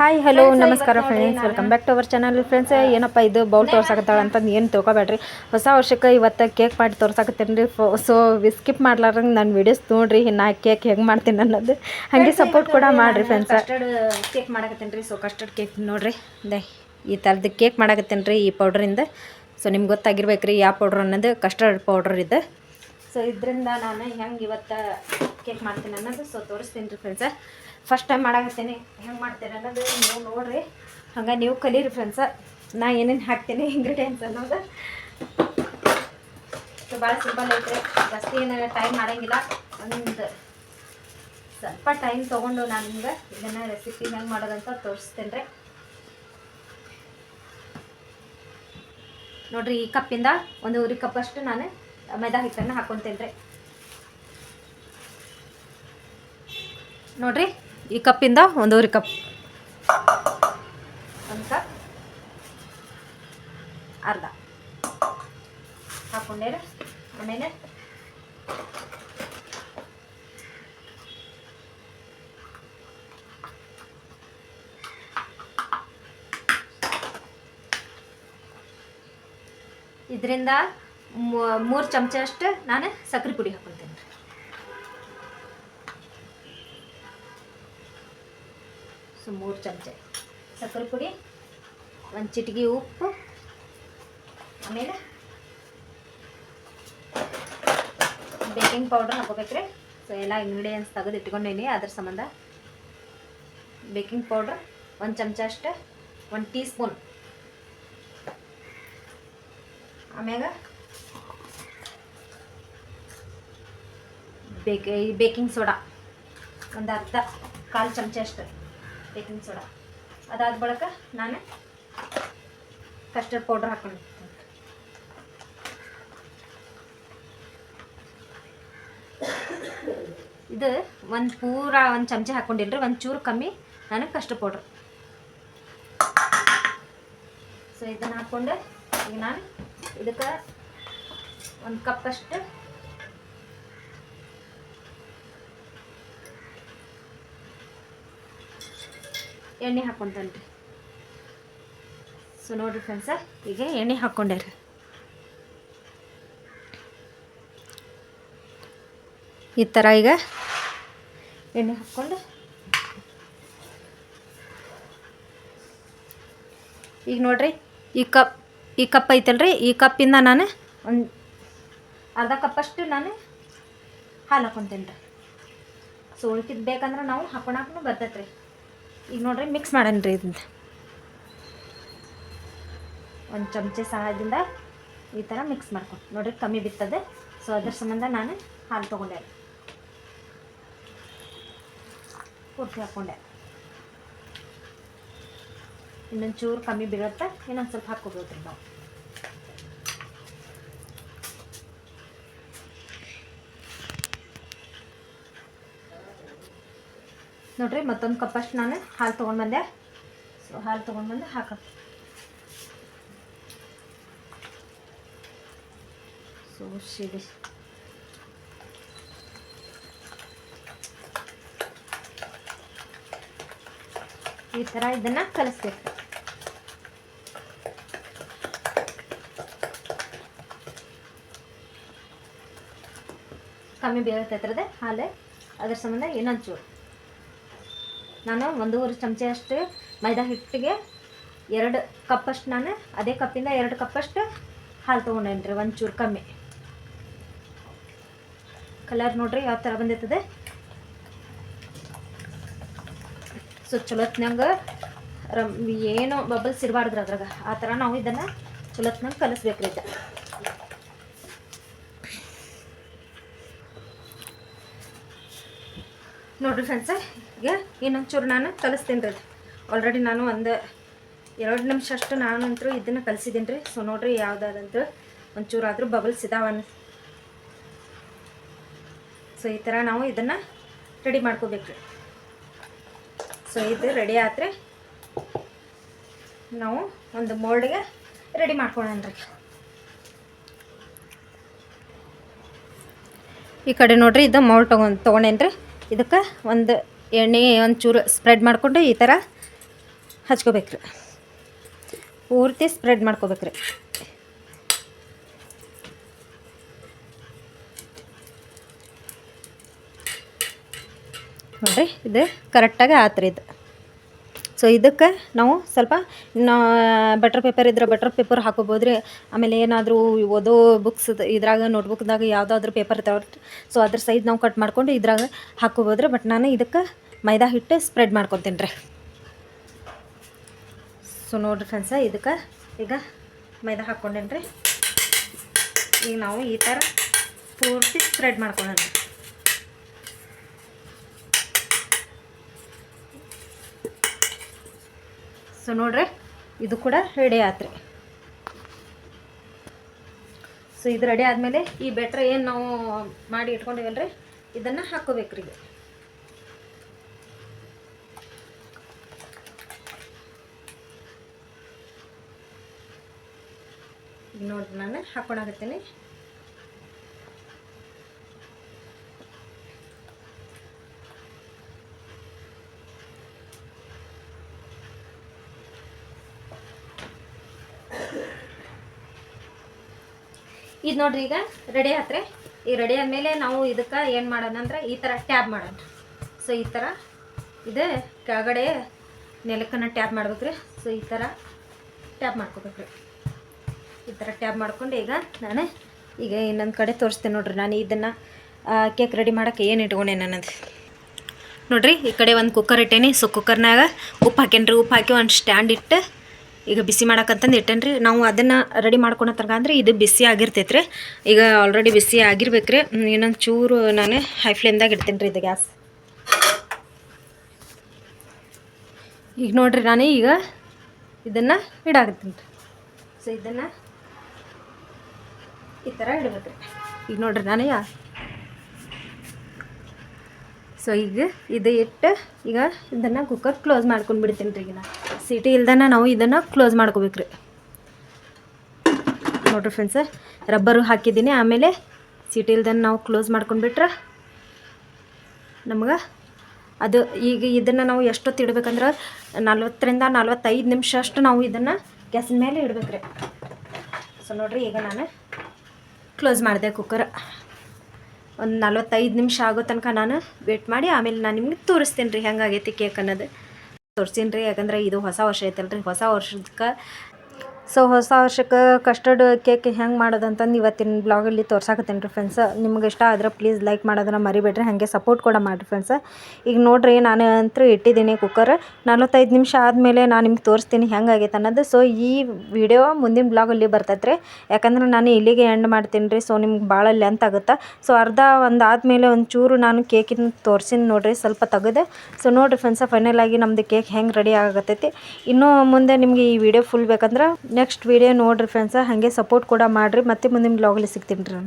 Hi hello ನಮಸ್ಕಾರ friends welcome back to our channel friends ಏನಪ್ಪ ಇದು ಬೌಲ್ ತೋರ್ಸಾಕತ್ತಾಳ ಅಂತ ಏನು ತಿಳ್ಕೊಬೇಡ್ರಿ. ಹೊಸ ವರ್ಷಕ್ಕೆ ಇವತ್ತು ಕೇಕ್ ಮಾಡಿ ತೋರ್ಸಾಕತ್ತೀನಿ ರೀ. ಸೊ ಸ್ಕಿಪ್ ಮಾಡ್ಲಾರಂಗೆ ನಾನು ವಿಡಿಯೋಸ್ ನೋಡ್ರಿ ನಾ ಕೇಕ್ ಹೆಂಗೆ ಮಾಡ್ತೀನಿ ಅನ್ನೋದು. ಹಾಗೆ ಸಪೋರ್ಟ್ ಕೂಡ ಮಾಡಿರಿ ಫ್ರೆಂಡ್ಸ್ ಕಸ್ಟರ್ಡ್ ಕೇಕ್ ಮಾಡಕತ್ತೀನಿ ರೀ. ಸೊ ಕಸ್ಟರ್ಡ್ ಕೇಕ್ ನೋಡ್ರಿ. ದೇ ಈ ಥರದ್ದು ಕೇಕ್ ಮಾಡಕತ್ತೀನಿ ರೀ ಈ ಪೌಡ್ರಿಂದ ಸೊ ನಿಮ್ಗೆ ಗೊತ್ತಾಗಿರ್ಬೇಕು ರೀ ಯಾವ ಪೌಡ್ರ್ ಅನ್ನೋದು ಕಸ್ಟರ್ಡ್ ಪೌಡ್ರ್ ಇದು. ಸೊ ಇದರಿಂದ ನಾನು ಹೆಂಗೆ ಇವತ್ತು ಕೇಕ್ ಮಾಡ್ತೀನಿ ಅನ್ನೋದು ಸೊ ತೋರಿಸ್ತೀನಿ ರೀ ಫ್ರೆಂಡ್ಸ ಫಸ್ಟ್ ಟೈಮ್ ಮಾಡಾಕತ್ತೀನಿ. ಹೆಂಗೆ ಮಾಡ್ತೀನಿ ಅನ್ನೋದು ನೀವು ನೋಡ್ರಿ. ಹಂಗೆ ನೀವು ಕಲೀರಿ ಫ್ರೆಂಡ್ಸ ನಾ ಏನೇನು ಹಾಕ್ತೀನಿ ಇಂಗ್ರೀಡಿಯೆಂಟ್ಸ್ ಅನ್ನೋದು. ಭಾಳ ಸಿಂಪಲ್ ಐತ್ರಿ. ಜಾಸ್ತಿ ಏನು ಟೈಮ್ ಮಾಡೋಂಗಿಲ್ಲ. ಒಂದು ಸ್ವಲ್ಪ ಟೈಮ್ ತೊಗೊಂಡು ನಾನು ನಿಮ್ಗೆ ಇದನ್ನು ರೆಸಿಪಿ ಹೆಂಗೆ ಮಾಡೋದಂತ ತೋರಿಸ್ತೇನೆ ರೀ ನೋಡ್ರಿ, ಈ ಕಪ್ಪಿಂದ ಒಂದು ಕಪ್ ಅಷ್ಟು ನಾನು ಮೈದಾ ಹಿಟ್ಟನ್ನು ಹಾಕ್ಕೊತೇನೆ ರೀ ನೋಡ್ರಿ ಈ ಕಪ್ಪಿಂದ ಒಂದೂವರೆ ಕಪ್. ಒಂದು ಕಪ್. ಅರ್ಧ. ಹಾಕೊಂಡೇರ. ಆಮೇಲೆ ಇದರಿಂದ ಮೂರು ಚಮಚ ಅಷ್ಟು ನಾನು ಸಕ್ಕರೆ ಪುಡಿ ಹಾಕ್ಕೊಳ್ತೇನೆ ರೀ ಸೊ ಮೂರು ಚಮಚ ಸಕ್ಕರೆ ಪುಡಿ ಒಂದು ಚಿಟಿಕೆ ಉಪ್ಪು ಆಮೇಲೆ ಬೇಕಿಂಗ್ ಪೌಡರ್ ಹಾಕೋಬೇಕ್ರಿ ಸೊ ಎಲ್ಲ ಇಂಗ್ರೀಡಿಯೆಂಟ್ಸ್ ತೆಗೆದು ಇಟ್ಕೊಂಡೀನಿ ಅದ್ರ ಸಂಬಂಧ ಬೇಕಿಂಗ್ ಪೌಡ್ರ್ ಒಂದು ಚಮಚ ಅಷ್ಟು ಒಂದು ಟೀ ಸ್ಪೂನ್ ಆಮ್ಯಾಗ ಬೇಕ ಈ ಬೇಕಿಂಗ್ ಸೋಡಾ ಒಂದು ಅರ್ಧ ಕಾಲು ಚಮಚ ಅಷ್ಟು ಬೇಕಿಂಗ್ ಸೋಡಾ. ಅದಾದ ಬಳಿಕ ನಾನು ಕಸ್ಟರ್ಡ್ ಪೌಡ್ರ್ ಹಾಕೊಂಡು ಇದು ಒಂದು ಪೂರ ಒಂದು ಚಮಚ ಹಾಕ್ಕೊಂಡಿಲ್ರಿ ಒಂದು ಚೂರು ಕಮ್ಮಿ ನಾನು ಕಸ್ಟರ್ಡ್ ಪೌಡ್ರ್. ಸೊ ಇದನ್ನು ಹಾಕ್ಕೊಂಡು ಈಗ ನಾನು ಇದಕ್ಕೆ ಒಂದು ಕಪ್ಪಷ್ಟು ಎಣ್ಣೆ ಹಾಕ್ಕೊಂತೇನೆ ಸೊ ನೋಡಿರಿ ಫ್ರೆಂಡ್ಸ ಈಗ ಎಣ್ಣೆ ಹಾಕ್ಕೊಂಡೆ ರೀ ಈ ಥರ ಈಗ ಎಣ್ಣೆ ಹಾಕ್ಕೊಂಡು ಈಗ ನೋಡ್ರಿ ಈ ಕಪ್ ಈ ಕಪ್ ಐತಲ್ರಿ, ಈ ಕಪ್ಪಿಂದ ನಾನು ಒಂದು ಅರ್ಧ ಕಪ್ಪಷ್ಟು ನಾನು ಹಾಲು ಹಾಕ್ಕೊಂತೇನೆ ರೀ ಸೊ ಉಳ್ಕಿದ್ದು ಬೇಕಂದ್ರೆ ನಾವು ಹಾಕೊಳಕ್ಕೂ ಬರ್ತೈತೆ ರೀ ಈಗ ನೋಡ್ರಿ ಮಿಕ್ಸ್ ಮಾಡೋಣ ರೀ ಇದನ್ನ ಒಂದು ಚಮಚೆ ಸಹಾಯದಿಂದ ಈ ಥರ ಮಿಕ್ಸ್ ಮಾಡ್ಕೊಂಡು ನೋಡ್ರಿ, ಕಮ್ಮಿ ಬಿತ್ತದೆ. ಸೊ ಅದ್ರ ಸಂಬಂಧ ನಾನು ಹಾಲು ತೊಗೊಂಡೆ. ಪೂರ್ತಿ ಹಾಕ್ಕೊಂಡೆ ಇನ್ನೊಂದು ಚೂರು ಕಮ್ಮಿ ಬೀಳುತ್ತೆ ಇನ್ನೊಂದು ಸ್ವಲ್ಪ ಹಾಕ್ಕೋಬೋದು ರೀ ನಾವು. ನೋಡ್ರಿ, ಮತ್ತೊಂದು ಕಪ್ಪಷ್ಟು ನಾನು ಹಾಲು ತೊಗೊಂಡು ಬಂದೆ. ಸೊ ಹಾಲು ತೊಗೊಂಡು ಬಂದು ಹಾಕ ಸೊ ಈ ಥರ ಇದನ್ನು ಕಲಿಸ್ಬೇಕು. ಕಮ್ಮಿ ಬೀಳ್ತೈತ್ರದ ಹಾಲೆ. ಅದ್ರ ಸಂಬಂಧ ಇನ್ನೊಂದು ಚೂರು. ನಾನು ಒಂದೂವರೆ ಚಮಚ ಅಷ್ಟು ಮೈದಾ ಹಿಟ್ಟಿಗೆ ಎರಡು ಕಪ್ಪಷ್ಟು ನಾನು, ಅದೇ ಕಪ್ಪಿಂದ ಎರಡು ಕಪ್ಪಷ್ಟು ಹಾಲು ತೊಗೊಂಡೇನಿ ರೀ ಒಂಚೂರು ಚೂರು ಕಮ್ಮಿ. ಕಲರ್ ನೋಡ್ರಿ ಯಾವ ಥರ ಬಂದಿರ್ತದೆ. ಸೊ ಚಲೋತ್ನಂಗೆ ರಮ್ ಏನು ಬಬಲ್ಸ್ ಇರಬಾರ್ದ್ರಿ ಅದ್ರಾಗ. ಆ ಥರ ನಾವು ಇದನ್ನು ಚಲೋತ್ನಂಗೆ ಕಲಿಸ್ಬೇಕು ರೀ ಇದು ನೋಡ್ರಿ ಫ್ರೆಂಡ್ಸ ಈಗ ಇನ್ನೊಂದು ಚೂರು ನಾನು ಕಲಿಸ್ತೀನಿ ರೀ ಆಲ್ರೆಡಿ ನಾನು ಒಂದು ಎರಡು ನಿಮಿಷ ಅಷ್ಟು ನಾನಂತರೂ ಇದನ್ನು ಕಲಿಸಿದ್ದೀನಿ ರೀ. ಸೊ ನೋಡ್ರಿ ಯಾವುದಾದಂತೂ ಒಂಚೂರು ಆದರೂ ಬಬಲ್ಸ್ ಇದಾವನ್ ಸೊ ಈ ಥರ ನಾವು ಇದನ್ನು ರೆಡಿ ಮಾಡ್ಕೋಬೇಕು ರೀ. ಸೊ ಇದು ರೆಡಿ ಆದರೆ ನಾವು ಒಂದು ಮೋಲ್ಡ್ಗೆ ರೆಡಿ ಮಾಡ್ಕೊಳ್ಳೋಣ ರೀ. ಈ ಕಡೆ ನೋಡ್ರಿ, ಇದು ಮೌಲ್ ತೊಗೊಂಡು ತೊಗೊಂಡೇನ್ರಿ? ಇದಕ್ಕೆ ಒಂದು ಎಣ್ಣೆ ಒಂಚೂರು ಚೂರು ಸ್ಪ್ರೆಡ್ ಮಾಡಿಕೊಂಡು ಈ ಥರ ಹಚ್ಕೋಬೇಕ್ರಿ. ಪೂರ್ತಿ ಸ್ಪ್ರೆಡ್ ಮಾಡ್ಕೋಬೇಕ್ರಿ. ನೋಡಿರಿ, ಇದು ಕರೆಕ್ಟಾಗಿ ಆತ್ರಿ ಇದು. ಸೊ ಇದಕ್ಕೆ ನಾವು ಸ್ವಲ್ಪ ಬಟರ್ ಪೇಪರ್ ಇದ್ರೆ ಬಟರ್ ಪೇಪರ್ ಹಾಕೋಬೋದು ರೀ ಆಮೇಲೆ ಏನಾದರೂ ಓದೋ ಬುಕ್ಸ್ ಇದ್ರಾಗ ನೋಟ್ಬುಕ್ದಾಗ ಯಾವುದಾದ್ರೂ ಪೇಪರ್ ಇರ್ತಾವೆ ಸೊ ಅದ್ರ ಸೈಜ್ ನಾವು ಕಟ್ ಮಾಡ್ಕೊಂಡು ಇದ್ರಾಗ ಹಾಕೋಬೋದ್ರಿ. ಬಟ್ ನಾನು ಇದಕ್ಕೆ ಮೈದಾ ಹಿಟ್ಟು ಸ್ಪ್ರೆಡ್ ಮಾಡ್ಕೊತೀನಿ ರೀ ಸೊ ನೋಡಿರಿ ಫ್ರೆಂಡ್ಸ ಇದಕ್ಕೆ ಈಗ ಮೈದಾ ಹಾಕ್ಕೊಂಡೇನಿ ಈಗ ನಾವು ಈ ಥರ ಪೂರ್ತಿ ಸ್ಪ್ರೆಡ್ ಮಾಡ್ಕೊಳ್ಳೋಣ ಸೊ ನೋಡ್ರಿ, ಇದು ಕೂಡ ರೆಡಿ ಆತ್ರಿ. ಸೊ ಇದು ರೆಡಿ ಆದಮೇಲೆ ಈ ಬೆಟ್ರ್ ಏನು ನಾವು ಮಾಡಿ ಇಟ್ಕೊಂಡಿವಲ್ರಿ, ಇದನ್ನು ಹಾಕೋಬೇಕ್ರಿ ಈಗ. ನೋಡ್ರಿ, ನಾನು ಹಾಕ್ಕೊಳಕತ್ತೀನಿ ಇದು ನೋಡ್ರಿ ಈಗ ರೆಡಿ ಆತ್ರಿ? ಈ ರೆಡಿ ಆದಮೇಲೆ ನಾವು ಇದಕ್ಕೆ ಏನು ಮಾಡೋಣ ಈ ಥರ ಟ್ಯಾಬ್ ಮಾಡೋಣ. ಸೊ ಈ ಥರ ಇದು ಕೆಳಗಡೆ ನೆಲಕ್ಕನ್ನು ಟ್ಯಾಬ್ ಮಾಡ್ಬೇಕ್ರಿ. ಸೊ ಈ ಥರ ಟ್ಯಾಬ್ ಮಾಡ್ಕೋಬೇಕ್ರಿ. ಈ ಥರ ಟ್ಯಾಬ್ ಮಾಡ್ಕೊಂಡು ಈಗ ನಾನು ಈಗ ಇನ್ನೊಂದು ಕಡೆ ತೋರಿಸ್ತೇನೆ ನೋಡ್ರಿ. ನಾನು ಇದನ್ನು ಕೇಕ್ ರೆಡಿ ಮಾಡೋಕ್ಕೆ ಏನು ಇಟ್ಕೊಂಡೆ ನನ್ನದು ನೋಡ್ರಿ, ಈ ಕಡೆ ಒಂದು ಕುಕ್ಕರ್ ಇಟ್ಟೇನಿ. ಸೊ ಕುಕ್ಕರ್ನಾಗ ಉಪ್ಪು ಹಾಕೇನ್ರಿ ಉಪ್ಪು ಹಾಕಿ ಒಂದು ಸ್ಟ್ಯಾಂಡ್ ಇಟ್ಟು ಈಗ ಬಿಸಿ ಮಾಡಕ್ಕಂತಂದು ಇಟ್ಟೇನ್ರಿ. ನಾವು ಅದನ್ನು ರೆಡಿ ಮಾಡ್ಕೊಳೋ ತನಕ ಅಂದರೆ ಇದು ಬಿಸಿ ಆಗಿರ್ತೈತೆ ರೀ ಈಗ ಆಲ್ರೆಡಿ ಬಿಸಿ ಆಗಿರ್ಬೇಕು ರೀ ಇನ್ನೊಂದು ಚೂರು ನಾನು ಹೈ ಫ್ಲೇಮ್ದಾಗ ಇಡ್ತೀನಿ ರೀ ಇದು ಗ್ಯಾಸ್. ಈಗ ನೋಡಿರಿ ನಾನು ಈಗ ಇದನ್ನು ಇಡಾಕತ್ತೀನಿ. ರೀ ಸೊ ಇದನ್ನು ಈ ಥರ ಇಡ್ಬೇಕು ರೀ ಈಗ ನೋಡ್ರಿ ನಾನು ಯಾ ಸೊ ಈಗ ಇದು ಇಟ್ಟು ಈಗ ಇದನ್ನು ಕುಕ್ಕರ್ ಕ್ಲೋಸ್ ಮಾಡ್ಕೊಂಡು ಬಿಡ್ತೀನಿ ರೀ ಈಗ ನಾ. ಸಿಟಿ ಇಲ್ದನ ನಾವು ಇದನ್ನು ಕ್ಲೋಸ್ ಮಾಡ್ಕೋಬೇಕ್ರಿ. ನೋಡ್ರಿ ಫ್ರೆಂಡ್ಸ ರಬ್ಬರು ಹಾಕಿದ್ದೀನಿ, ಆಮೇಲೆ ಸಿಟಿ ಇಲ್ದನ ನಾವು ಕ್ಲೋಸ್ ಮಾಡ್ಕೊಂಡ್ಬಿಟ್ರೆ ನಮ್ಗೆ ಅದು ಈಗ ಇದನ್ನು ನಾವು ಎಷ್ಟೊತ್ತು ಇಡ್ಬೇಕಂದ್ರೆ ನಲ್ವತ್ತರಿಂದ ನಲ್ವತ್ತೈದು ನಿಮಿಷ ಅಷ್ಟು ನಾವು ಇದನ್ನು ಗ್ಯಾಸಿನ ಮೇಲೆ ಇಡ್ಬೇಕ್ರಿ. ಸೊ ನೋಡಿರಿ ಈಗ ನಾನು ಕ್ಲೋಸ್ ಮಾಡಿದೆ ಕುಕ್ಕರ್ ಒಂದು ನಲ್ವತ್ತೈದು ನಿಮಿಷ ಆಗೋ ತನಕ ನಾನು ವೇಟ್ ಮಾಡಿ, ಆಮೇಲೆ ನಾನು ನಿಮ್ಗೆ ತೋರಿಸ್ತೀನಿ ರೀ ಹೆಂಗಾಗೈತಿ ಕೇಕ್ ಅನ್ನೋದು. ತೋರಿಸ್ತೀನಿ ರೀ ಯಾಕಂದ್ರೆ ಇದು ಹೊಸ ವರ್ಷ ಐತಲ್ರಿ. ಹೊಸ ವರ್ಷಕ್ಕೆ ಸೊ ಹೊಸ ವರ್ಷಕ್ಕೆ ಕಸ್ಟರ್ಡ್ ಕೇಕ್ ಹೆಂಗೆ ಮಾಡೋದಂತಂದು ಇವತ್ತಿನ ಬ್ಲಾಗಲ್ಲಿ ತೋರ್ಸಾಕತ್ತೀನಿ ರೀ ಫ್ರೆಂಡ್ಸ್ ನಿಮ್ಗೆ ಇಷ್ಟ ಆದ್ರೆ ಪ್ಲೀಸ್ ಲೈಕ್ ಮಾಡೋದನ್ನ ಮರಿಬೇಡ್ರಿ, ಹಾಗೆ ಸಪೋರ್ಟ್ ಕೂಡ ಮಾಡಿರಿ ಫ್ರೆಂಡ್ಸ್ ಈಗ ನೋಡಿರಿ, ನಾನು ಅಂತೂ ಇಟ್ಟಿದ್ದೀನಿ ಕುಕ್ಕರ್ ನಲ್ವತ್ತೈದು ನಿಮಿಷ ಆದಮೇಲೆ ನಾನು ನಿಮ್ಗೆ ತೋರಿಸ್ತೀನಿ ಹೆಂಗಾಗೈತೆ ಅನ್ನೋದು. ಸೊ ಈ ವಿಡಿಯೋ ಮುಂದಿನ ಬ್ಲಾಗಲ್ಲಿ ಬರ್ತೈತೆ ರೀ. ಯಾಕಂದ್ರೆ ನಾನು ಇಲ್ಲಿಗೆ ಎಂಡ್ ಮಾಡ್ತೀನಿ ರೀ ಸೊ ನಿಮ್ಗೆ ಭಾಳ ಲೆಂತ್ ಆಗುತ್ತೆ. ಸೊ ಅರ್ಧ ಒಂದು ಆದಮೇಲೆ ಒಂದು ಚೂರು ನಾನು ಕೇಕಿನ ತೋರಿಸಿನ ನೋಡಿರಿ, ಸ್ವಲ್ಪ ತೆಗೆದೆ. ಸೊ ನೋಡಿರಿ ಫ್ರೆಂಡ್ಸ ಫೈನಲ್ ಆಗಿ ನಮ್ಮದು ಕೇಕ್ ಹೆಂಗೆ ರೆಡಿ ಆಗತ್ತೈತಿ ಇನ್ನೂ ಮುಂದೆ ನಿಮಗೆ ಈ ವಿಡಿಯೋ ಫುಲ್ ಬೇಕಂದ್ರೆ ನೆಕ್ಸ್ಟ್ ವಿಡಿಯೋ ನೋಡ್ರಿ ಫ್ರೆಂಡ್ಸ ಹಾಗೆ ಸಪೋರ್ಟ್ ಕೂಡ ಮಾಡಿರಿ. ಮತ್ತೆ ಮುಂದಿನ ಬ್ಲಾಗಲ್ಲಿ ಸಿಗ್ತೀನಿ ರೀ.